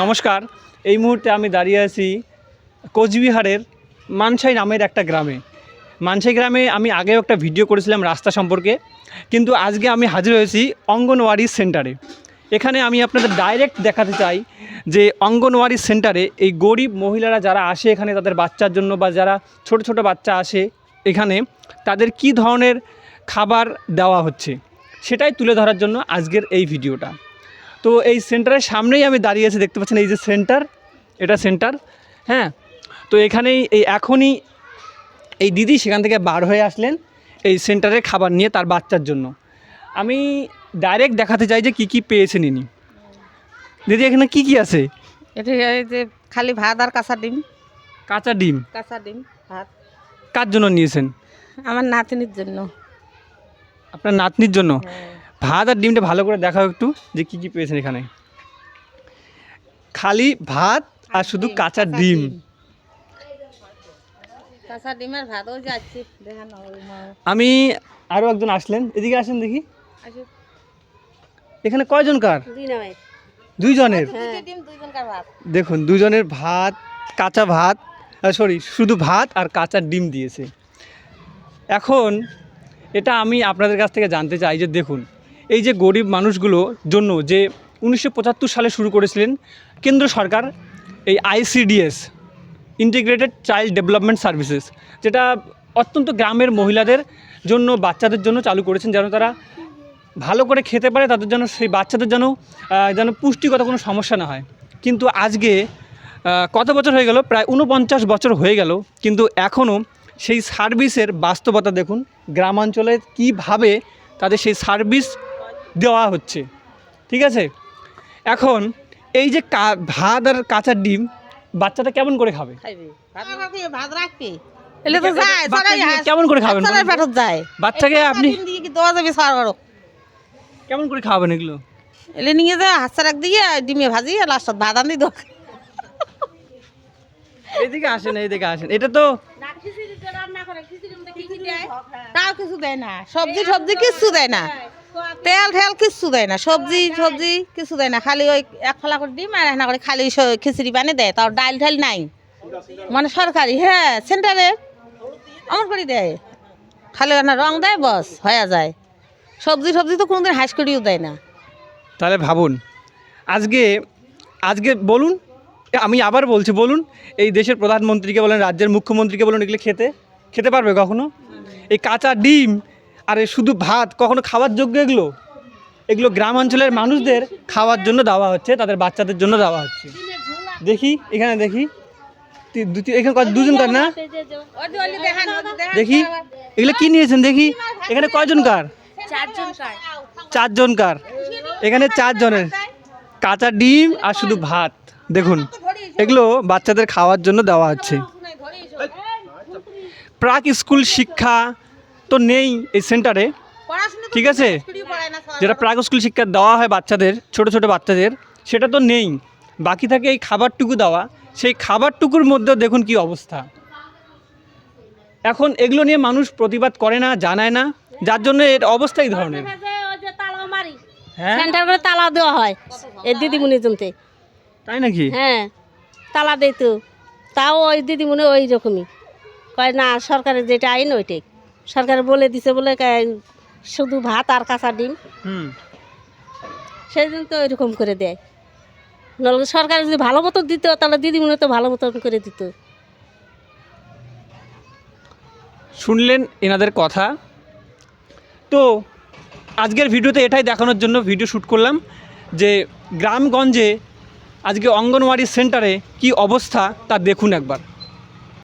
নমস্কার। এই মুহূর্তে আমি দাঁড়িয়ে আছি কোচবিহারের মানসাই নামের একটা গ্রামে। মানসাই গ্রামে আমি আগেও একটা ভিডিও করেছিলাম রাস্তা সম্পর্কে, কিন্তু আজকে আমি হাজির হয়েছি অঙ্গনওয়াড়ি সেন্টারে। এখানে আমি আপনাদের ডাইরেক্ট দেখাতে চাই যে অঙ্গনওয়াড়ি সেন্টারে এই গরিব মহিলারা যারা আসে এখানে, তাদের বাচ্চার জন্য বা যারা ছোট ছোট বাচ্চা আসে এখানে, তাদের কি ধরনের খাবার দেওয়া হচ্ছে, সেটাই তুলে ধরার জন্য আজকের এই ভিডিওটা। তো এই সেন্টারের সামনেই আমি দাঁড়িয়ে আছি দেখতে পাচ্ছেন এই যে সেন্টার এটা সেন্টার হ্যাঁ? তো এখানেই এই এখনই এই দিদি সেখান থেকে বার হয়ে আসলেন এই সেন্টারে খাবার নিয়ে তার বাচ্চার জন্য। আমি ডাইরেক্ট দেখাতে চাই যে কি কি পেয়েছেন ইনি। দিদি এখানে কি কি আছে? এটা যে খালি ভাত আর কাঁচা ডিম। কাঁচা ডিম? কাঁচা ডিম ভাত। কার জন্য নিয়েছেন? আমার নাতনির জন্য। আপনার নাতনির জন্য? ভাত আর ডিমটা ভালো করে দেখাও একটু যে কি কি পেয়েছেন এখানে। খালি ভাত আর শুধু কাঁচা ডিম। আমি আরও একজন আসলেন। এদিকে আসেন দেখি। এখানে কয়জন কার? দুইজনের। ভাত? দেখুন দুজনের ভাত কাঁচা ভাত সরি শুধু ভাত আর কাঁচা ডিম দিয়েছে। এখন এটা আমি আপনাদের কাছ থেকে জানতে চাই যে দেখুন এই যে গরিব মানুষগুলোর জন্য যে উনিশশো পঁচাত্তর সালে শুরু করেছিলেন কেন্দ্র সরকার, এই ICDS integrated child development services যেটা অত্যন্ত গ্রামের মহিলাদের জন্য, বাচ্চাদের জন্য চালু করেছেন, যেন তারা ভালো করে খেতে পারে, তাদের জন্য, সেই বাচ্চাদের যেন যেন পুষ্টিগত কোনো সমস্যা না হয়। কিন্তু আজকে কত বছর হয়ে গেল? প্রায় উনপঞ্চাশ বছর হয়ে গেল, কিন্তু এখনও সেই সার্ভিসের বাস্তবতা দেখুন, গ্রামাঞ্চলে কীভাবে তাদের সেই সার্ভিস দেওয়া হচ্ছে। ঠিক আছে? এখন এই যে কা- ভাত আর কাঁচা ডিম বাচ্চাটা কেমন করে খাবে? ভাত রাখবি হাস- কেমন করে খাবেন? যায়। বাচ্চাকে আপনি ডিম দিয়ে কি দেওয়া যাবে সার কেমন করে খাওয়াবেন এগুলো? এলে নিয়ে যা হাত রাখ দিয়ে ডিমে ভাজি আর লাস্টত ভাত আনি দেওয়া এইদিকে আসেন এইদিকে আসেন। এটা তো তাও কিছু দেয় না? সবজি সবজি কিচ্ছু দেয় না। তেল ঠেল কিচ্ছু দেয় না, সবজি সবজি কিছু দেয় না, খালি ওই এক ফলা করে ডিম আর না করে খালি খিচুড়ি বানিয়ে দেয়, তাও ডাল ঠাল নাই। মানে সরকারি হ্যাঁ সেন্টারে আমার করে দেয়। খালি না রং দেয়, বস, হয়ে যায়। সবজি সবজি তো কোনোদিন হাঁস করিও দেয় না। তাহলে ভাবুন, আজকে আজকে বলুন আমি আবার বলছি, বলুন, এই দেশের প্রধানমন্ত্রীকে বলেন, রাজ্যের মুখ্যমন্ত্রীকে বলুন, এগুলো খেতে খেতে পারবে কখনো? এই কাঁচা ডিম আর শুধু ভাত কখনো খাওয়ার যোগ্য এগুলো? এগুলো গ্রাম অঞ্চলের মানুষদের খাওয়ার জন্য দেওয়া হচ্ছে তাদের বাচ্চাদের জন্য দেওয়া হচ্ছে। দেখি এখানে দেখি। এখানে কয়- দুজন না? দেখি এগুলো কি নিয়েছেন দেখি? এখানে কয়জন কার? চারজন কার? এখানে চারজনের। কাঁচা ডিম আর শুধু ভাত। দেখুন এগুলো বাচ্চাদের খাওয়ার জন্য দেওয়া হচ্ছে। প্রাক স্কুল শিক্ষা তো নেই এই সেন্টারে ঠিক আছে? যেটা প্রাক স্কুল শিক্ষা দেওয়া হয় বাচ্চাদের ছোট ছোট বাচ্চাদের সেটা তো নেই। বাকি থাকে এই খাবারটুকু দেওয়া। সেই খাবারটুকুর মধ্যেও দেখুন কি অবস্থা। এখন এগুলো নিয়ে মানুষ প্রতিবাদ করে না জানায় না। যার জন্য এর অবস্থা এই ধরনের। হ্যাঁ? সেন্টার করে তালা দেওয়া হয়। এই দিদিমণি জমতে তাই নাকি? হ্যাঁ তালা দেয় তো। তাও ওই দিদিমণি ওই রকমই। কয় না সরকারের যেটা আইন ওইটাই। সরকার বলে দিছে বলে শুধু ভাত আর কাঁচা ডিম। হুম। সেই দিন তো ওইরকম করে দেয়। নাহলে সরকার যদি ভালো মতন দিত তাহলে দিদিমণি তো ভালো মতন করে দিত। শুনলেন এনাদের কথা? তো আজকের ভিডিওতে এটাই দেখানোর জন্য ভিডিও শ্যুট করলাম যে গ্রামগঞ্জে আজকে অঙ্গনওয়াড়ি সেন্টারে কি অবস্থা তা দেখুন একবার।